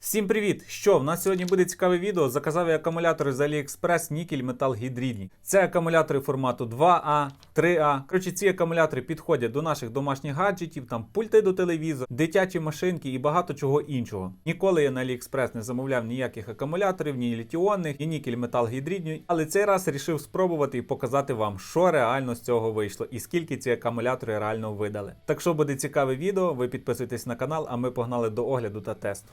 Всім привіт! Що в нас сьогодні буде цікаве відео. Заказав я акумулятори з AliExpress нікель метал гідридні. Це акумулятори формату 2А, 3А. Коротше, ці акумулятори підходять до наших домашніх гаджетів, там пульти до телевізора, дитячі машинки і багато чого іншого. Ніколи я на AliExpress не замовляв ніяких акумуляторів, ні літіонних, ні нікель метал гідридні. Але цей раз рішив спробувати і показати вам, що реально з цього вийшло і скільки ці акумулятори реально видали. Так що буде цікаве відео, ви підписуйтесь на канал, а ми погнали до огляду та тесту.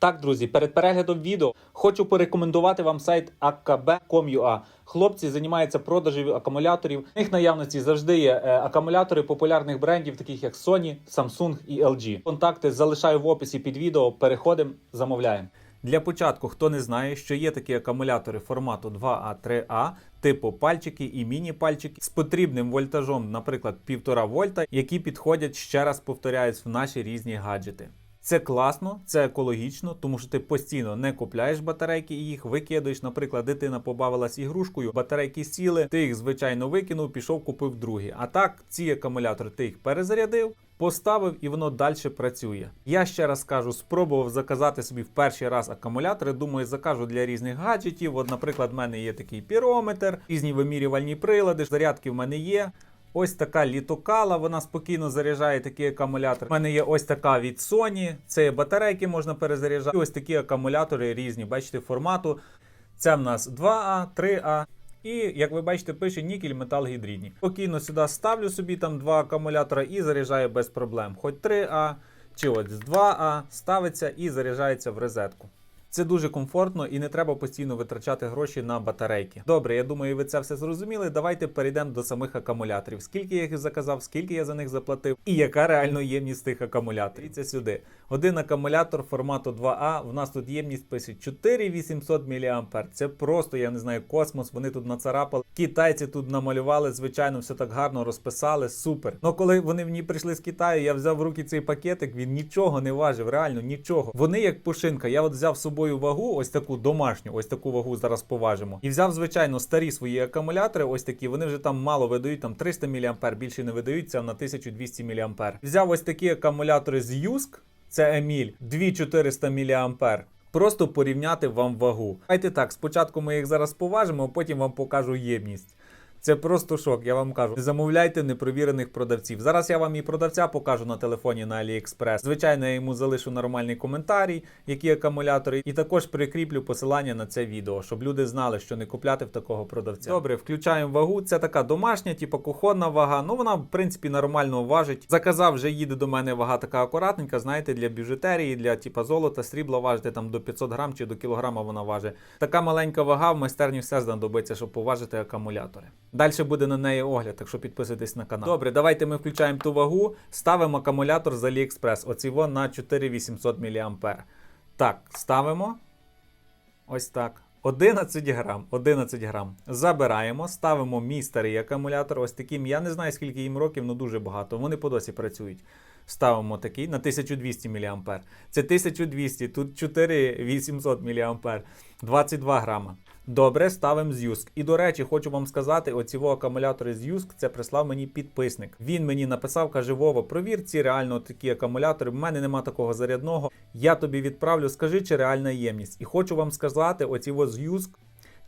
Так, друзі, перед переглядом відео хочу порекомендувати вам сайт akb.com.ua. Хлопці займаються продажем акумуляторів. В них наявності завжди є е, акумулятори популярних брендів, таких як Sony, Samsung і LG. Контакти залишаю в описі під відео. Переходимо, замовляємо. Для початку, хто не знає, що є такі акумулятори формату 2А, 3А, типу пальчики і міні-пальчики з потрібним вольтажом, наприклад, 1,5 вольта, які підходять ще раз повторяюсь в наші різні гаджети. Це класно, це екологічно, тому що ти постійно не купляєш батарейки і їх викидаєш. Наприклад, дитина побавилась ігрушкою, батарейки сіли, ти їх звичайно викинув, пішов, купив другі. А так, ці акумулятори ти їх перезарядив. Поставив і воно далі працює. Я ще раз кажу, спробував заказати собі в перший раз акумулятори. Думаю, закажу для різних гаджетів. От, наприклад, в мене є такий пірометр, різні вимірювальні прилади, зарядки в мене є. Ось така літокала, вона спокійно заряджає такий акумулятор. У мене є ось така від Sony, це є батарейки можна перезаряджати. І ось такі акумулятори різні, бачите, формату. Це в нас 2А, 3А. І, як ви бачите, пише нікель метал гідридні. Спокійно сюди ставлю собі там два акумулятора і заряджаю без проблем. Хоч 3А чи з 2А ставиться і заряджається в розетку. Це дуже комфортно і не треба постійно витрачати гроші на батарейки. Добре, я думаю, ви це все зрозуміли. Давайте перейдемо до самих акумуляторів. Скільки я їх заказав, скільки я за них заплатив, і яка реально ємність тих акумуляторів. Дивіться сюди. Один акумулятор формату 2А. В нас тут ємність пише 4800 мА. Це просто, я не знаю, космос. Вони тут нацарапали. Китайці тут намалювали, звичайно, все так гарно розписали. Супер. Ну коли вони мені прийшли з Китаю, я взяв в руки цей пакетик. Він нічого не важив, реально нічого. Вони як пушинка. Я от взяв з собою вагу, ось таку домашню, ось таку вагу зараз поважимо. І взяв, звичайно, старі свої акумулятори. Ось такі. Вони вже там мало видають, там 300 мА, більше не видаються на 1200 мА. Взяв ось такі акумулятори з Юск. Це Еміль 2400 мА. Просто порівняти вам вагу. Давайте так, спочатку ми їх зараз поважимо, а потім вам покажу ємність. Це просто шок, я вам кажу. Замовляйте непровірених продавців. Зараз я вам і продавця покажу на телефоні на AliExpress. Звичайно, я йому залишу нормальний коментарій, які акумулятори, і також прикріплю посилання на це відео, щоб люди знали, що не купляти в такого продавця. Добре, включаємо вагу. Це така домашня, типу кухонна вага. Ну вона, в принципі, нормально важить. Заказав, вже їде до мене вага така акуратненька, знаєте, для біжутерії, для типу золота, срібла важити там до 500 грам чи до кілограма вона важить. Така маленька вага в майстерні все знадобиться, щоб поважити акумулятори. Далі буде на неї огляд, так що підписуйтесь на канал. Добре, давайте ми включаємо ту вагу, ставимо акумулятор з AliExpress. Оці вон на 4800 мА. Так, ставимо. Ось так. 11 грам. 11 грам. Забираємо, ставимо мій старий акумулятор. Ось таким. Я не знаю, скільки їм років, але дуже багато. Вони по досі працюють. Ставимо такий на 1200 мА. Це 1200, тут 4800 мА. 22 грама. Добре, ставимо з'юск. І до речі, хочу вам сказати: оці акумулятори з'юск це прислав мені підписник. Він мені написав, каже: Вова, провір ці реально такі акумулятори. В мене нема такого зарядного. Я тобі відправлю, скажи, чи реальна ємність. І хочу вам сказати, оці во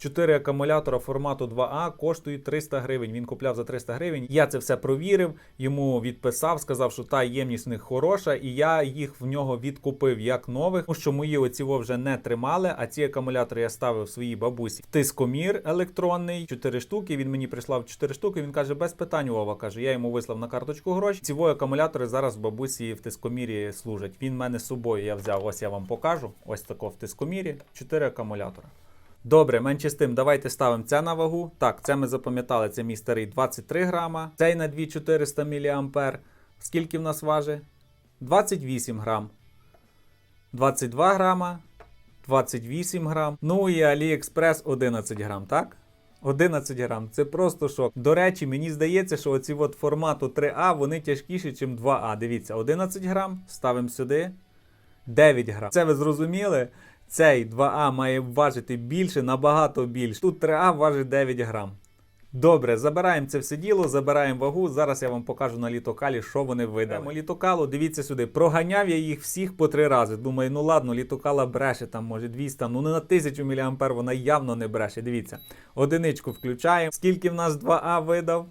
4 акумулятора формату 2А коштують 300 гривень. Він купляв за 300 гривень. Я це все провірив, йому відписав, сказав, що та ємність в них хороша, і я їх в нього відкупив як нових, тому що мої оці вже не тримали. А ці акумулятори я ставив своїй бабусі тискомір електронний, 4 штуки. Він мені прислав 4 штуки. Він каже, без питань Вова каже, я йому вислав на карточку гроші. Ці во акумулятори зараз в бабусі в тискомірі служать. Він мене з собою я взяв. Ось я вам покажу. Ось тако в тискомірі. 4 акумулятора. Добре, менше з тим, давайте ставимо це на вагу. Так, це ми запам'ятали, це мій старий 23 грама. Цей на 2400 мА. Скільки в нас важить? 28 грам. 22 грама. 28 грам. Ну і AliExpress 11 грам, так? 11 грам. Це просто шок. До речі, мені здається, що оці от формату 3А вони тяжкіші, ніж 2А. Дивіться, 11 грам. Ставимо сюди. 9 грам. Це ви зрозуміли? Цей 2А має важити більше, набагато більше. Тут 3А важить 9 грам. Добре, забираємо це все діло, забираємо вагу. Зараз я вам покажу на літокалі, що вони видали. Беремо літокалу, дивіться сюди. Проганяв я їх всіх по три рази. Думаю, ну ладно, літокала бреше, там може 200, ну не на 1000 мА вона явно не бреше. Дивіться. Одиничку включаємо. Скільки в нас 2А видав?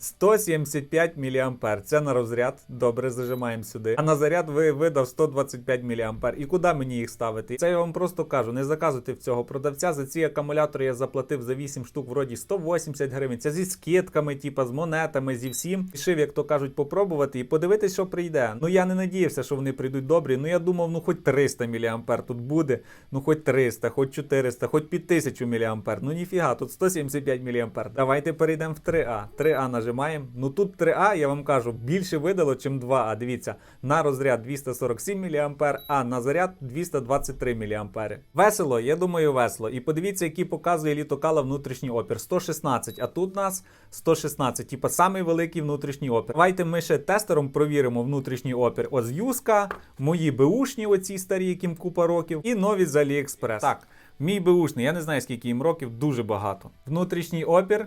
175 мА. Це на розряд. Добре, зажимаємо сюди. А на заряд ви видав 125 мА. І куди мені їх ставити? Це я вам просто кажу. Не заказуйте в цього продавця. За ці акумулятори я заплатив за 8 штук вроді 180 гривень. Це зі скидками, типа з монетами, зі всім. Рішив, як то кажуть, попробувати і подивитись, що прийде. Ну я не надіявся, що вони прийдуть добрі. Ну я думав, ну хоч 300 мА тут буде. Ну хоч 300, хоч 400, хоч під 1000 мА. Ну ніфіга, тут 175 мА. Давайте перейдемо в 3А. 3А нажимаємо. Ну тут 3А, я вам кажу, більше видало, чим 2А. Дивіться, на розряд 247 мА, а на заряд 223 мА. Весело, я думаю, весело. І подивіться, який показує літокала внутрішній опір. 116, а тут нас 116, типа самий великий внутрішній опір. Давайте ми ще тестером провіримо внутрішній опір. Ось Юска, мої беушні, оці старі, яким купа років, і нові з AliExpress. Так, мій беушний, я не знаю, скільки їм років, дуже багато. Внутрішній опір,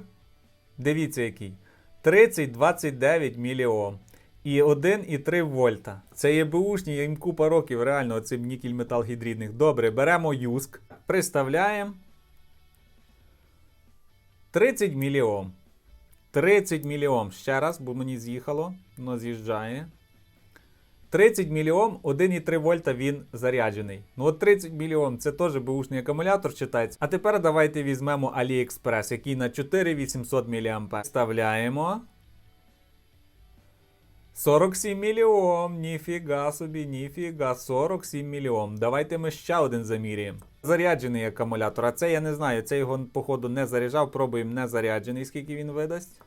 дивіться який. 30-29 міліом. І 1,3 вольта. Це є бушні, їм купа років, реально, оцим нікель метал гідрідних. Добре, беремо юск, приставляємо. 30 міліом. 30 мільйом. Ще раз, бо мені з'їхало, воно з'їжджає. 30 мільйом, 1,3 вольта він заряджений. Ну от 30 мільйом це теж бушний акумулятор читається. А тепер давайте візьмемо AliExpress, який на 4800 мА. Вставляємо. 47 мільйон, ніфіга собі, ніфіга, 47 мільйон. Давайте ми ще один заміряємо. Заряджений акумулятор, а це я не знаю, це його, походу, не заряджав, пробуємо не заряджений, скільки він видасть.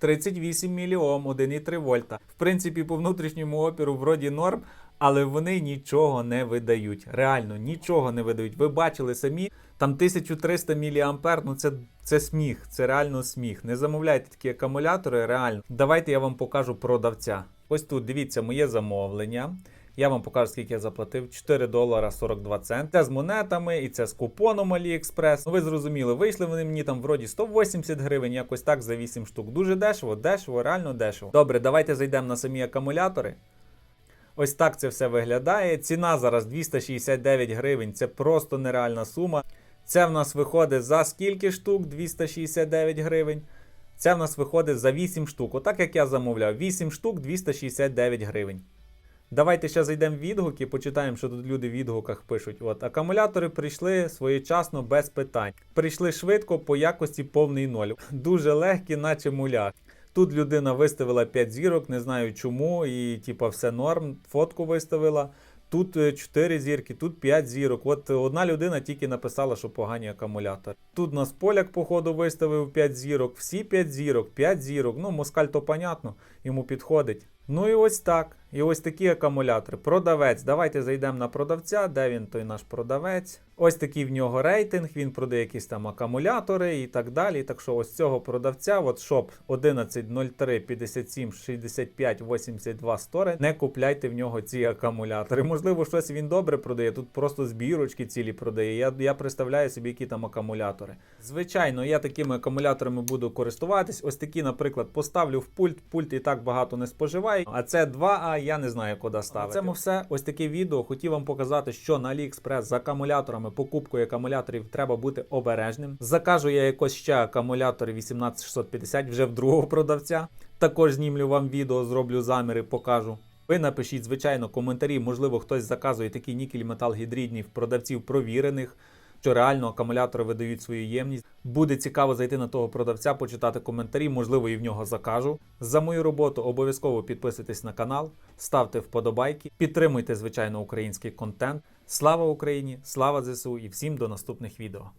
38 мільйом, 1,3 вольта. В принципі, по внутрішньому опіру вроді норм, але вони нічого не видають. Реально, нічого не видають. Ви бачили самі, там 1300 мА, ну це, це сміх, це реально сміх. Не замовляйте такі акумулятори, реально. Давайте я вам покажу продавця. Ось тут дивіться моє замовлення. Я вам покажу, скільки я заплатив. 4 долара 42 центи. Це з монетами і це з купоном AliExpress. Ну ви зрозуміли, вийшли вони мені там вроді 180 гривень, якось так за 8 штук. Дуже дешево, дешево, реально дешево. Добре, давайте зайдемо на самі акумулятори. Ось так це все виглядає. Ціна зараз 269 гривень. Це просто нереальна сума. Це в нас виходить за скільки штук? 269 гривень. Це в нас виходить за 8 штук. Отак як я замовляв. 8 штук 269 гривень. Давайте ще зайдемо в відгуки, почитаємо, що тут люди в відгуках пишуть. От акумулятори прийшли своєчасно без питань. Прийшли швидко по якості повний ноль. Дуже легкі, наче муляр. Тут людина виставила 5 зірок, не знаю чому, і типа все норм. Фотку виставила. Тут 4 зірки, тут 5 зірок. От одна людина тільки написала, що погані акумулятори. Тут нас поляк, походу, виставив 5 зірок, всі 5 зірок, 5 зірок. Ну, москаль то понятно, йому підходить. Ну і ось так. І ось такі акумулятори. Продавець. Давайте зайдемо на продавця. Де він той наш продавець? Ось такий в нього рейтинг. Він продає якісь там акумулятори і так далі. Так що ось цього продавця, от шоп 1103 57 65 82 стори. Не купляйте в нього ці акумулятори. Можливо, щось він добре продає. Тут просто збірочки цілі продає. Я, я представляю собі, які там акумулятори. Звичайно, я такими акумуляторами буду користуватись. Ось такі, наприклад, поставлю в пульт. Пульт і так багато не споживає. А це 2А, я не знаю, куди ставити. На цьому все. Ось таке відео. Хотів вам показати, що на AliExpress з акумуляторами, покупкою акумуляторів треба бути обережним. Закажу я якось ще акумулятори 18650 вже в другого продавця. Також знімлю вам відео, зроблю заміри, покажу. Ви напишіть, звичайно, коментарі. Можливо, хтось заказує такі нікель метал гідридні в продавців провірених. Що реально акумулятори видають свою ємність. Буде цікаво зайти на того продавця, почитати коментарі, можливо, і в нього закажу. За мою роботу обов'язково підписуйтесь на канал, ставте вподобайки, підтримуйте, звичайно, український контент. Слава Україні! Слава ЗСУ і всім до наступних відео!